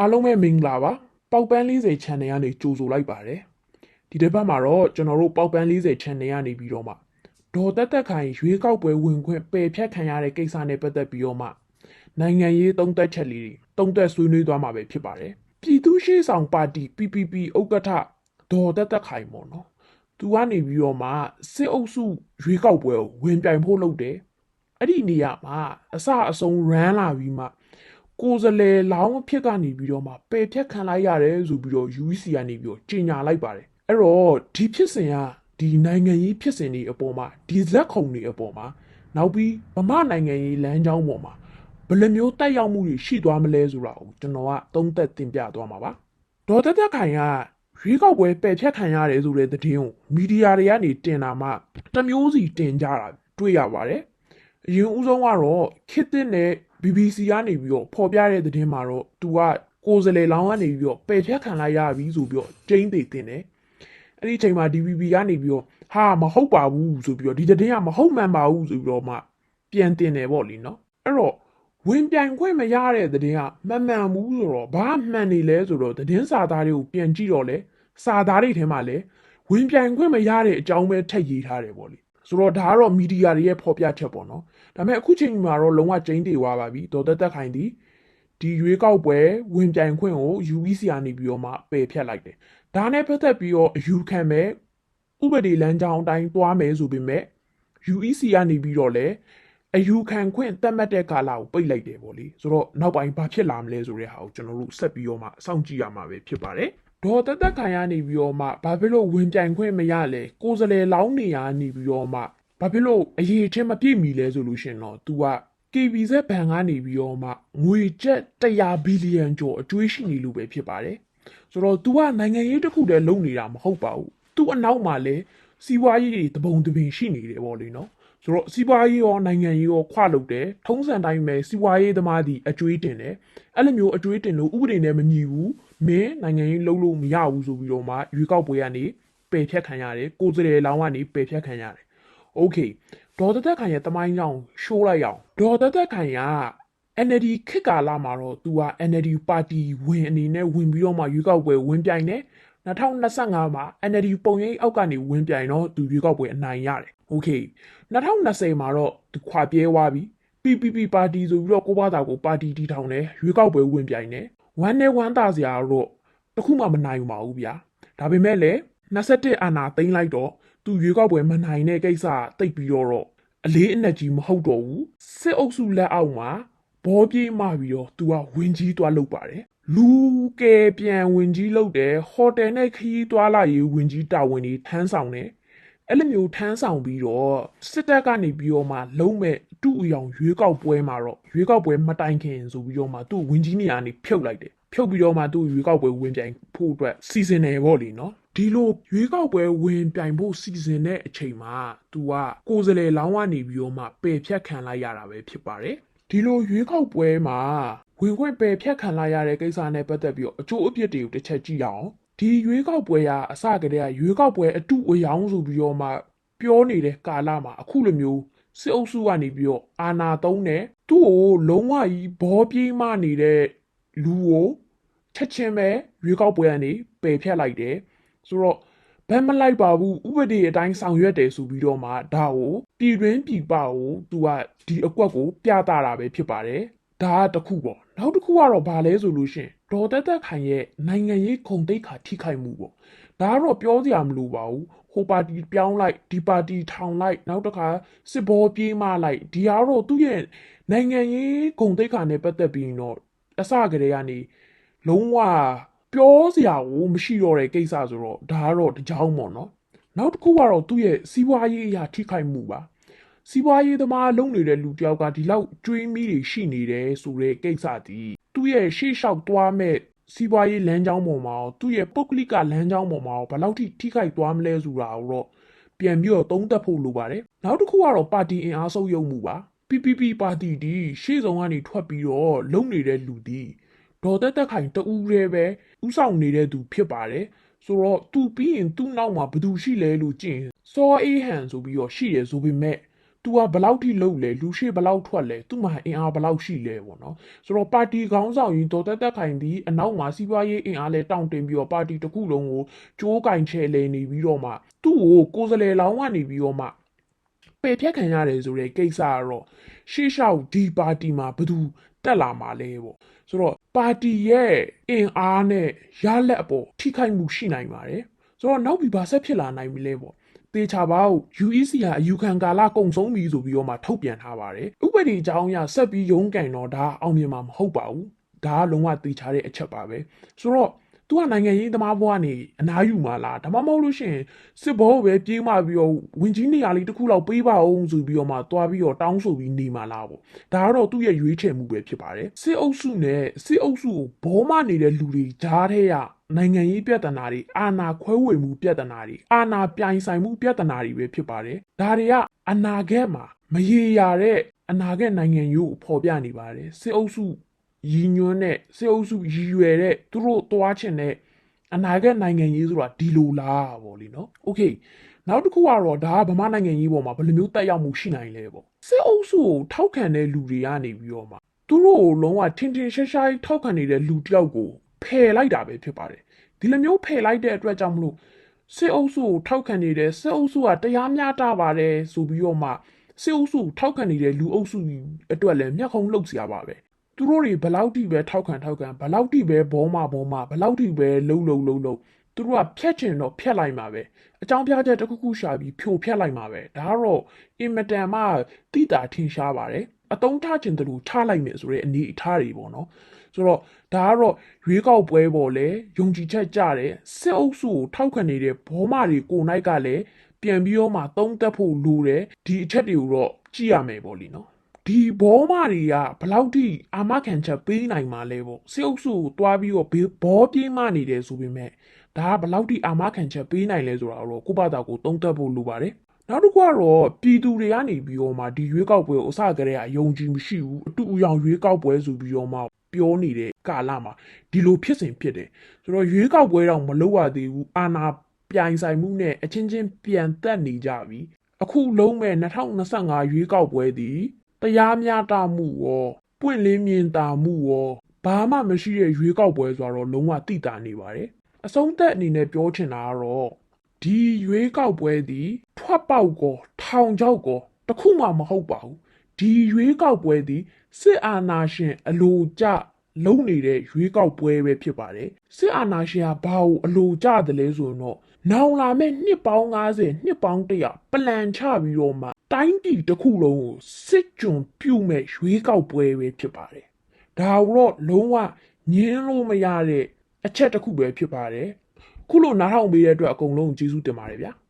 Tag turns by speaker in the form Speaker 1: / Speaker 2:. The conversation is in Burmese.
Speaker 1: အားလုံးပဲမင်္ဂလာပါပေါက်ပန်း40 channel ကနေကြိုဆိုလိုက်ပါတယ်ဒီတစ်ပတ်မှာတော့ကျွန်တော်တို့ပေါက်ပန်း40 channel ကနေပြီးတော့မှဒေါ်တက်တက်ခိုင်ရွေးကောက်ပွဲဝင်ခွင့်ပယ်ဖြတ်ခံရတဲ့ကိစ္စနဲ့ပတ်သက်ပြီးတော့မှနိုင်ငံရေးသုံးသက်ချက်လေးတွေသုံးသက်ဆွေးနွေးသွားမှာပဲဖြစ်ပါတယ်ပြည်သူ့ရှေ့ဆောင်ပါတီ PPP ဥက္ကဋ္ဌဒေါ်တက်တက်ခိုင်ပေါ့နော်သူကနေပြီးတော့မှစစ်အုပ်စုရွေးကောက်ပွဲကိုဝင်ပြိုင်ဖို့လုပ်တယ်အဲ့ဒီနေရာမှာအစအဆုံးရမ်းလာပြီးမှ ကိုယ်စလဲလောင်းအဖြစ်ကနေပြီးတော့မှပယ်ဖြတ်ခံလိုက်ရတယ်ဆိုပြီးတော့ UEC ကနေပြီးတော့ကြေညာလိုက်ပါတယ်အဲ့တော့ဒီဖြစ်စဉ်ကဒီနိုင်ငံရေးဖြစ်စဉ်တွေအပေါ်မှာဒီဇက်ခုံတွေအပေါ်မှာနောက်ပြီးဗမာနိုင်ငံရေးလမ်းကြောင်းပေါ်မှာဘယ်လိုမျိုးတက်ရောက်မှုတွေရှိသွားမလဲဆိုတာကိုကျွန်တော်ကသုံးသက်တင်ပြသွားမှာပါဒေါ်တက်တက်ခိုင်ကရွေးကောက်ပွဲပယ်ဖြတ်ခံရတယ်ဆိုတဲ့သတင်းကိုမီဒီယာတွေကနေတင်တာမှတစ်မျိုးစီတင်ကြတာတွေ့ရပါတယ်အရင်ဦးဆုံးကတော့ခစ်တစ်နဲ့ BBC ကနေပြီးတော့ဖော်ပြတဲ့သတင်းမှာတော့သူကကိုယ်စလေလောင်းကနေပြီးတော့ပယ်ဖြတ်ခံလိုက်ရပြီဆိုပြီးတော့ကျင်းသေးတင်တယ်အဲ့ဒီအချိန်မှာ DVB ကနေပြီးတော့ဟာမဟုတ်ပါဘူးဆိုပြီးတော့ဒီသတင်းကမဟုတ်မှန်ပါဘူးဆိုပြီးတော့မှပြန်တင်တယ်ပေါ့လीနော်အဲ့တော့ဝင်ပြိုင်ခွင့်မရတဲ့သတင်းကမမှန်ဘူးဆိုတော့ဘာမှန်နေလဲဆိုတော့သတင်းစာသားတွေကိုပြန်ကြည့်တော့လေစာသားတွေထဲမှာလည်းဝင်ပြိုင်ခွင့်မရတဲ့အကြောင်းပဲထည့်ရေးထားတယ်ပေါ့လी ဆိုတော့ဒါကတော့မီဒီယာတွေရဲ့ဖော်ပြချက်ပေါ့နော်ဒါပေမဲ့အခုချိန်မှာတော့လုံးဝကျင်းတည်သွားပါပြီဒေါ်သက်သက်ခိုင်ဒီဒီရွေးကောက်ပွဲဝင်ပြိုင်ခွင့်ကို UEC ကနေပြီးတော့မှပယ်ဖြတ်လိုက်တယ်ဒါနဲ့ပတ်သက်ပြီးတော့အယူခံမဲ့ဥပဒေလမ်းကြောင်းအတိုင်းသွားမယ်ဆိုပေမဲ့ UEC ကနေပြီးတော့လည်းအယူခံခွင့်သတ်မှတ်တဲ့ကာလကိုပိတ်လိုက်တယ်ပေါ့လေဆိုတော့နောက်ပိုင်းဘာဖြစ်လာမလဲဆိုတဲ့ဟာကိုကျွန်တော်တို့ဆက်ပြီးတော့မှစောင့်ကြည့်ရမှာပဲဖြစ်ပါတယ် ဒေါ်တက်တက်ခိုင်ကနေပြီးတော့မှဘာဖြစ်လို့ဝင်ပြိုင်ခွင့်မရလဲကိုယ်စလဲလောင်းနေရနေပြီးတော့မှဘာဖြစ်လို့အရေးချင်းမပြည့်မီလဲဆိုလို့ရှရင်တော့ तू က KBZ ဘဏ်ကနေပြီးတော့မှငွေကျပ်100ဘီလီယံကျော်အကျွေးရှိနေလို့ပဲဖြစ်ပါတယ်ဆိုတော့ तू ကနိုင်ငံရေးတစ်ခုတည်းလုပ်နေတာမဟုတ်ပါဘူး तू အနောက်မှာလည်းစီးပွားရေးတွေတပုံတပင်ရှိနေတယ်ပေါ့လေနော်ဆိုတော့စီးပွားရေးရောနိုင်ငံရေးရောခွလုပ်တယ်ထုံးစံတိုင်းပဲစီးပွားရေးသမားဒီအကျွေးတင်တယ်အဲ့လိုမျိုးအကျွေးတင်လို့ဥပဒေနဲ့မညီဘူး မင်းနိုင်ငံရေးလုပ်လို့မရဘူးဆိုပြီးတော့မှရွေးကောက်ပွဲကနေပယ်ဖြတ်ခံရတယ်ကိုယ်စရယ်လောင်းကနေပယ်ဖြတ်ခံရတယ်โอเคဒေါ်သက်သက်ခိုင်ရဲ့တမိုင်းကြောင်ရှိုးလိုက်အောင်ဒေါ်သက်သက်ခိုင်က NLD ခေတ်ကာလမှာတော့ तू က NLD ပါတီဝင်အနေနဲ့ဝင်ပြီးတော့မှရွေးကောက်ပွဲဝင်ပြိုင်တယ်2025မှာ NLD ပုံရိပ်အောက်ကနေဝင်ပြိုင်တော့သူရွေးကောက်ပွဲအနိုင်ရတယ်။ Okay 2020မှာတော့သူခွာပြဲသွားပြီ PPP ပါတီဆိုပြီးတော့ကိုဘာသာကိုပါတီတီထောင်တယ်ရွေးကောက်ပွဲဝင်ပြိုင်တယ်။ ဝမ်းနဲ့ဝမ်းသာစရာတော့တခုမှမနိုင်ပါဘူးဗျာ။ဒါပေမဲ့လည်း21အာနာသိမ့်လိုက်တော့သူရွေးကောက်ပွဲမနိုင်တဲ့ကိစ္စတိတ်ပြီးတော့အလေးအနက်ကြီးမဟုတ်တော့ဘူး။စစ်အုပ်စုလက်အောက်မှာဘောပြေးမှပြီးတော့သူကဝင်ကြီးသွားလုပ်ပါတယ်။လူကဲပြန်ဝင်ကြီးလုပ်တယ်ဟိုတယ်နဲ့ခရီးသွားလာရေးဝင်ကြီးတာဝန်တွေထမ်းဆောင်တယ်။ အဲ့လိုမျိုးထမ်းဆောင်ပြီးတော့စစ်တပ်ကနေပြီးတော့မှလုံးမဲ့အတူအယောင်ရွေးကောက်ပွဲမှာတော့ရွေးကောက်ပွဲမတိုင်ခင်ဆိုပြီးတော့မှသူ့ဝင်ကြီးနေရာနေဖြုတ်လိုက်တယ်ဖြုတ်ပြီးတော့မှသူ့ရွေးကောက်ပွဲဝင်ပြိုင်ဖို့အတွက်စီစဉ်နေပေါ့လေနော်ဒီလိုရွေးကောက်ပွဲဝင်ပြိုင်ဖို့စီစဉ်တဲ့အချိန်မှာ तू ကကိုယ်စလဲလောင်းကနေပြီးတော့မှပယ်ဖြတ်ခံလိုက်ရတာပဲဖြစ်ပါတယ်ဒီလိုရွေးကောက်ပွဲမှာဝင်ခွင့်ပယ်ဖြတ်ခံလိုက်ရတဲ့ကိစ္စနဲ့ပတ်သက်ပြီးတော့အကျိုးအပြစ်တွေကိုတစ်ချက်ကြည့်ရအောင် ဒီရွေးကောက်ပွဲကအစကတည်းကရွေးကောက်ပွဲအတူအယောင်ဆိုပြီးတော့မှပြောနေတဲ့ကာလမှာအခုလိုမျိုးစစ်အုပ်စုကနေပြီးတော့အာဏာသုံးတယ်သူ့ကိုလုံးဝကြီးဘောပြေးမှနေတဲ့လူကိုချက်ချင်းပဲရွေးကောက်ပွဲကနေပယ်ဖြတ်လိုက်တယ်ဆိုတော့ဘယ်မလိုက်ပါဘူးဥပဒေအတိုင်းဆောင်ရွက်တယ်ဆိုပြီးတော့မှဒါကိုပြည်တွင်းပြည်ပကိုသူကဒီအကွက်ကို ပြသတာပဲဖြစ်ပါတယ်ဒါကတစ်ခုပေါ့နောက်တစ်ခုကတော့ဗာလဲဆိုလို့ရှရင် ဒေါ်တက်တက်ခိုင်ရဲ့နိုင်ငံရေးခုံတိတ်ခါထိခိုက်မှုပေါ့ဒါကတော့ပြောစရာမလိုပါဘူးဟိုပါတီပြောင်းလိုက်ဒီပါတီထောင်လိုက်နောက်တစ်ခါစစ်ဘောပြေးမလိုက်ဒီဟာတော့သူ့ရဲ့နိုင်ငံရေးခုံတိတ်ခါနဲ့ပတ်သက်ပြီးတော့အစကတည်းကနေလုံးဝပြောစရာကိုမရှိတော့တဲ့ကိစ္စဆိုတော့ဒါကတော့တကြောင်ပေါ့နော်နောက်တစ်ခုကတော့သူ့ရဲ့စီးပွားရေးအရာထိခိုက်မှုပါစီးပွားရေးသမားလုပ်နေတဲ့လူတယောက်ကဒီလောက်ကျွေးမိတွေရှိနေတယ်ဆိုတဲ့ကိစ္စဒီ သူ့ရဲ့ရှေ့လျှောက်သွားမဲ့စီးပွားရေးလမ်းကြောင်းပေါ်မှာရောသူ့ရဲ့ပုဂ္ဂလိကလမ်းကြောင်းပေါ်မှာရောဘယ်လောက်ထိထိခိုက်သွားမလဲဆိုတာကိုတော့ပြန်ပြီးတော့သုံးသပ်ဖို့လိုပါတယ်နောက်တစ်ခုကတော့ပါတီအင်အားစုပ်ယုံမှုပါ PPP ပါတီဒီရှေ့ဆောင်ကနေထွက်ပြီးတော့လုံနေတဲ့လူဒီဒေါ်သက်သက်ခိုင်တူးရဲပဲဥဆောင်နေတဲ့သူဖြစ်ပါတယ်ဆိုတော့သူပြီးရင်သူ့နောက်မှာဘယ်သူရှိလဲလို့ကြည့်ရင်စောအေးဟန်ဆိုပြီးတော့ရှိတယ်ဆိုပေမဲ့ तू ကဘယ်လောက်ထိလုပ်လဲလူရှိဘယ်လောက်ထွက်လဲသူ့မှာအင်အားဘယ်လောက်ရှိလဲပေါ့နော်ဆိုတော့ပါတီခေါင်းဆောင်ကြီးဒေါ်တက်တက်ခိုင်ဒီအနောက်မှာစီးပွားရေးအင်အားလဲတောင့်တင်ပြီးတော့ပါတီတစ်ခုလုံးကိုကြိုးကင်ချဲလဲနေပြီးတော့မှသူ့ကိုကိုယ်စလဲလောင်းကနေပြီးတော့မှပယ်ဖြတ်ခံရတယ်ဆိုတဲ့ကိစ္စကတော့ရှေ့လျှောက်ဒီပါတီမှာဘယ်သူတက်လာမှာလဲပေါ့ဆိုတော့ပါတီရဲ့အင်အားနဲ့ရလက်အပေါ်ထိခိုက်မှုရှိနိုင်ပါတယ်ဆိုတော့နောက်ပြီးဘာဆက်ဖြစ်လာနိုင်ပြီလဲပေါ့ တေချာပေါက် UEC ဟာအယူခံကာလကုန်ဆုံးပြီဆိုပြီးတော့မှထုတ်ပြန်ထားပါတယ်ဥပဒေအကြောင်းအရဆက်ပြီးရုံးကန်တော့ဒါအောင်မြင်မှာမဟုတ်ပါဘူးဒါကလုံးဝတေချာတဲ့အချက်ပါပဲဆိုတော့ သူကနိုင်ငံရေးသမားဘွားနေအနာယူမှာလားဒါမှမဟုတ်လို့ရှိရင်စစ်ဘောပဲပြေးမှပြီးတော့ဝင်ကြီးနေရာလေးတစ်ခုလောက်ပေးပါအောင်ဆိုပြီးတော့မှသွားပြီးတော့တောင်းဆိုပြီးနေမှာလားပေါ့ဒါကတော့သူ့ရဲ့ရွေးချယ်မှုပဲဖြစ်ပါတယ်စစ်အုပ်စုနဲ့စစ်အုပ်စုကိုဘောမနေတဲ့လူတွေကြားထဲရနိုင်ငံရေးပြဿနာတွေအာဏာခွဲဝေမှုပြဿနာတွေအာဏာပြိုင်ဆိုင်မှုပြဿနာတွေပဲဖြစ်ပါတယ်ဒါတွေကအနာဂတ်မှာမရေရာတဲ့အနာဂတ်နိုင်ငံရေးကိုဖော်ပြနေပါတယ်စစ်အုပ်စု ရည်ညွှန်းတဲ့စေအုပ်စုရည်ရွယ်တဲ့သူတို့သွားချင်တဲ့အနာဂတ်နိုင်ငံရေးဆိုတာဒီလိုလားပေါ့လीနော်โอเคနောက်တစ်ခုကတော့ဒါကဗမာနိုင်ငံရေးပေါ်မှာဘယ်လိုမျိုးတက်ရောက်မှုရှိနိုင်လဲပေါ့စေအုပ်စုကိုထောက်ခံတဲ့လူတွေကနေပြီးတော့မှသူတို့ကိုလုံးဝထင်ထင်ရှားရှားကြီးထောက်ခံနေတဲ့လူတစ်ယောက်ကိုဖယ်လိုက်တာပဲဖြစ်ပါတယ်ဒီလိုမျိုးဖယ်လိုက်တဲ့အတွက်ကြောင့်မလို့စေအုပ်စုကိုထောက်ခံနေတဲ့စေအုပ်စုကတရားမျှတပါတယ်ဆိုပြီးတော့မှစေအုပ်စုကိုထောက်ခံနေတဲ့လူအုပ်စုအတွက်လည်းမျက်ခုံးလှုပ်เสียပါပဲ သူတို့တွေဘယ်လောက်ထိပဲထောက်ခံထောက်ခံဘယ်လောက်ထိပဲဘောမဘောမဘယ်လောက်ထိပဲလှုပ်လှုပ်လှုပ်လှုပ်သူတို့ကဖြတ်ချင်တော့ဖြတ်လိုက်မှာပဲအကြောင်းပြချက်တစ်ခုခုရှာပြီးဖြိုဖြတ်လိုက်မှာပဲဒါကတော့အင်မတန်မှတိတာထင်ရှားပါတယ်အတုံးထချင်တယ်လို့ချလိုက်မယ်ဆိုတဲ့အနေအထားတွေပေါ့နော်ဆိုတော့ဒါကတော့ရွေးကောက်ပွဲပေါ်လဲယုံကြည်ချက်ကြတယ်စစ်အုပ်စုကိုထောက်ခံနေတဲ့ဘောမတွေကိုနိုင်ကလည်းပြန်ပြီးတော့မှသုံးသက်ဖို့လိုတယ်ဒီအချက်တွေကိုတော့ကြည့်ရမယ်ပေါ့လीနော် ဒီဘောမတွေကဘယ်လောက်ထိအာမခံချက်ပေးနိုင်မှာလဲပေါ့စေအုပ်စုကိုတွားပြီးတော့ဘေးဘောပြေးမနေတယ်ဆိုပေမဲ့ဒါကဘယ်လောက်ထိအာမခံချက်ပေးနိုင်လဲဆိုတာတော့ကိုယ့်ဘာသာကိုသုံးသပ်ဖို့လိုပါတယ်နောက်တစ်ခုကတော့ပြည်သူတွေကနေပြီးတော့မှဒီရွေးကောက်ပွဲကိုအစကတည်းကအယုံကြည်မရှိဘူးအတူအယောင်ရွေးကောက်ပွဲဆိုပြီးတော့မှပြောနေတဲ့ကာလမှာဒီလိုဖြစ်စဉ်ဖြစ်တယ်ဆိုတော့ရွေးကောက်ပွဲတော့မလုပ်ရသေးဘူးအာဏာပြိုင်ဆိုင်မှုနဲ့အချင်းချင်းပြန်တက်နေကြပြီအခုလုံးမဲ့2025ရွေးကောက်ပွဲသည် တရားမျှတမှုရောပွင့်လင်းမြင်သာမှုရောဘာမှမရှိတဲ့ရွေးကောက်ပွဲဆိုတော့လုံးဝတိတာနေပါတယ်အဆုံးသက်အနေနဲ့ပြောချင်တာကတော့ဒီရွေးကောက်ပွဲသည်ထွက်ပေါက်ကောထောင်ချောက်ကောတစ်ခုမှမဟုတ်ပါဘူးဒီရွေးကောက်ပွဲသည်စစ်အာဏာရှင်အလိုကျလုံးနေတဲ့ရွေးကောက်ပွဲပဲဖြစ်ပါတယ်စစ်အာဏာရှင်ကဘာကိုအလိုကျတယ်လဲဆိုရင်တော့နောင်လာမဲ့နှစ်ပေါင်း90နှစ်ပေါင်း100ပလန်ချပြီးတော့မှ တိုင်းပြည်တစ်ခုလုံးကိုစစ်ကြုံပြုတ်မဲ့ရွေးကောက်ပွဲပဲဖြစ်ပါတယ်။ဒါတော့လုံးဝညင်းလို့မရတဲ့အချက်တစ်ခုပဲဖြစ်ပါတယ်။ခုလိုနားထောင်ပေးတဲ့အတွက်အကုန်လုံးကိုကျေးဇူးတင်ပါတယ်ဗျာ။